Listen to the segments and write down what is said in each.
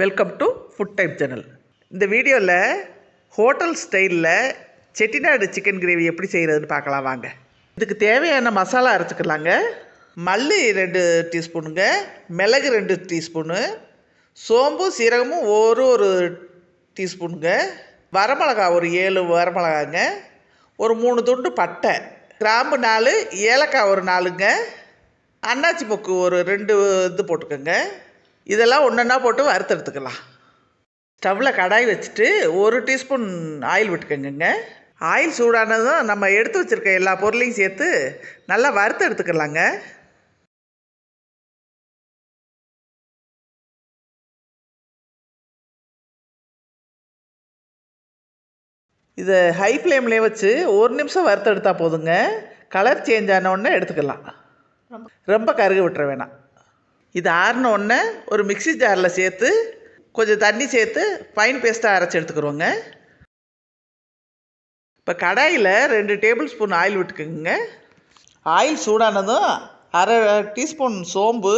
Welcome to food type channel இந்த வீடியோவில் hotel ஸ்டைலில் செட்டிநாடு சிக்கன் கிரேவி எப்படி செய்கிறதுன்னு பார்க்கலாம் வாங்க. இதுக்கு தேவையான மசாலா அரைச்சிக்கலாங்க. மல்லி ரெண்டு டீஸ்பூனுங்க. மிளகு ரெண்டு டீஸ்பூனு. சோம்பு சீரகமும் ஒரு ஒரு டீஸ்பூனுங்க. வரமிளகா ஒரு ஏழு வரமிளகாங்க. ஒரு மூணு துண்டு பட்டை. கிராம்பு நாலு ஏலக்காய் ஒரு நாலுங்க. அன்னாச்சி மொக்கு ஒரு ரெண்டு இது போட்டுக்கோங்க. இதெல்லாம் ஒன்றா போட்டு வறுத்தெடுத்துக்கலாம் ஸ்டவ்வில் கடாய் வச்சுட்டு ஒரு டீஸ்பூன் ஆயில் விட்டுக்கோங்க ஆயில் சூடானதும் நம்ம எடுத்து வச்சுருக்க எல்லா பொருளையும் சேர்த்து நல்லா வறுத்து எடுத்துக்கலாங்க. இதை ஹை ஃப்ளேம்லேயே வச்சு ஒரு நிமிஷம் வறுத்து எடுத்தால் போதுங்க. கலர் சேஞ்ச் ஆன உடனே எடுத்துக்கலாம். ரொம்ப கருகு விட்டுற வேணாம். இது ஆறின உடனே ஒரு மிக்ஸி ஜாரில் சேர்த்து கொஞ்சம் தண்ணி சேர்த்து ஃபைன் பேஸ்ட்டாக அரைச்சி எடுத்துக்கிறோங்க இப்போ கடாயில் ரெண்டு டேபிள் ஸ்பூன் ஆயில் விட்டுக்குங்க. ஆயில் சூடானதும் அரை டீஸ்பூன் சோம்பு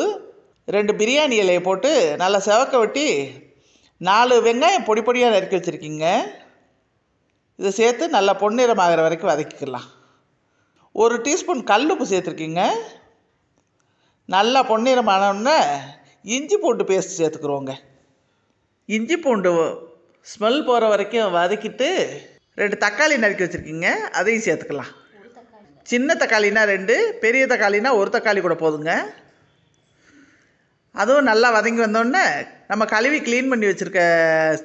ரெண்டு பிரியாணி இலையை போட்டு நல்லா செவக்க வெட்டி நாலு வெங்காயம் பொடி பொடியாக நறுக்கி வச்சுருக்கீங்க. இதை சேர்த்து நல்லா பொன்னிறமாகிற வரைக்கும் வதக்கிக்கலாம். ஒரு டீஸ்பூன் கல் உப்பு சேர்த்துருக்கீங்க. நல்லா பொன்னிறம் ஆனோடனே இஞ்சி பூண்டு பேஸ்ட் சேர்த்துக்குறோங்க. இஞ்சி பூண்டு ஸ்மெல் போகிற வரைக்கும் வதக்கிட்டு ரெண்டு தக்காளி நறுக்கி வச்சுருக்கீங்க அதையும் சேர்த்துக்கலாம். சின்ன தக்காளினா ரெண்டு பெரிய தக்காளினா ஒரு தக்காளி கூட போதுங்க. அதுவும் நல்லா வதங்கி வந்தோடனே நம்ம கழுவி க்ளீன் பண்ணி வச்சுருக்க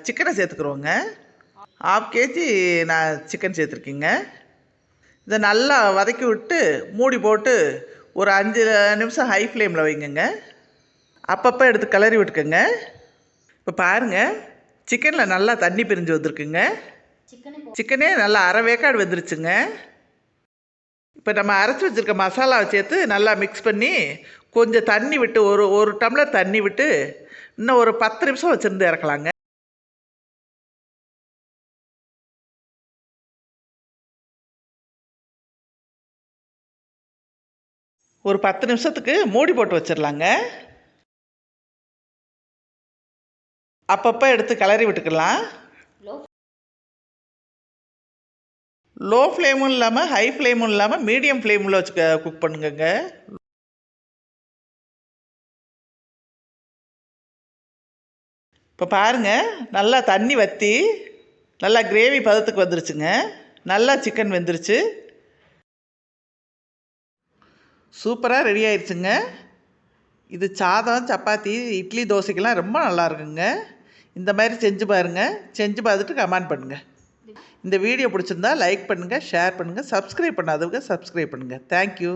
சிக்கனை சேர்த்துக்குறோங்க. ஆஃப் கேஜி நான் சிக்கன் சேர்த்துருக்கீங்க. இதை நல்லா வதக்கி விட்டு மூடி போட்டு ஒரு அஞ்சு நிமிஷம் ஹை ஃப்ளேமில் வைங்கங்க. அப்பப்போ எடுத்து கிளறி விட்டுக்கோங்க. இப்போ பாருங்கள் சிக்கனில் நல்லா தண்ணி பிரிஞ்சு வந்திருக்குங்க. சிக்கனே நல்லா அரை வேக்காடு வெந்துருச்சுங்க. இப்போ நம்ம அரைச்சி வச்சுருக்க மசாலாவை சேர்த்து நல்லா மிக்ஸ் பண்ணி கொஞ்சம் தண்ணி விட்டு ஒரு ஒரு டம்ளர் தண்ணி விட்டு இன்னும் ஒரு பத்து நிமிஷம் வச்சுருந்து இறக்கலாங்க. ஒரு பத்து நிமிஷத்துக்கு மூடி போட்டு வச்சிடலாங்க அப்பப்போ எடுத்து கிளறி விட்டுக்கலாம். லோ ஃப்ளேமும் இல்லாமல் ஹை ஃப்ளேமும் இல்லாமல் மீடியம் ஃப்ளேமில் வச்சு குக் பண்ணுங்கங்க. இப்போ பாருங்கள் நல்லா தண்ணி வற்றி நல்லா கிரேவி பதத்துக்கு வந்துருச்சுங்க. நல்லா சிக்கன் வெந்துருச்சு. சூப்பராக ரெடி ஆயிடுச்சுங்க இது சாதம் சப்பாத்தி இட்லி தோசைக்கெல்லாம் ரொம்ப நல்லா இருக்குங்க இந்த மாதிரி செஞ்சு பாருங்கள் செஞ்சு பார்த்துட்டு கமெண்ட் பண்ணுங்கள் இந்த வீடியோ பிடிச்சிருந்தா லைக் பண்ணுங்கள் ஷேர் பண்ணுங்கள் சப்ஸ்கிரைப் பண்ணாதவங்க சப்ஸ்கிரைப் பண்ணுங்கள் தேங்க்யூ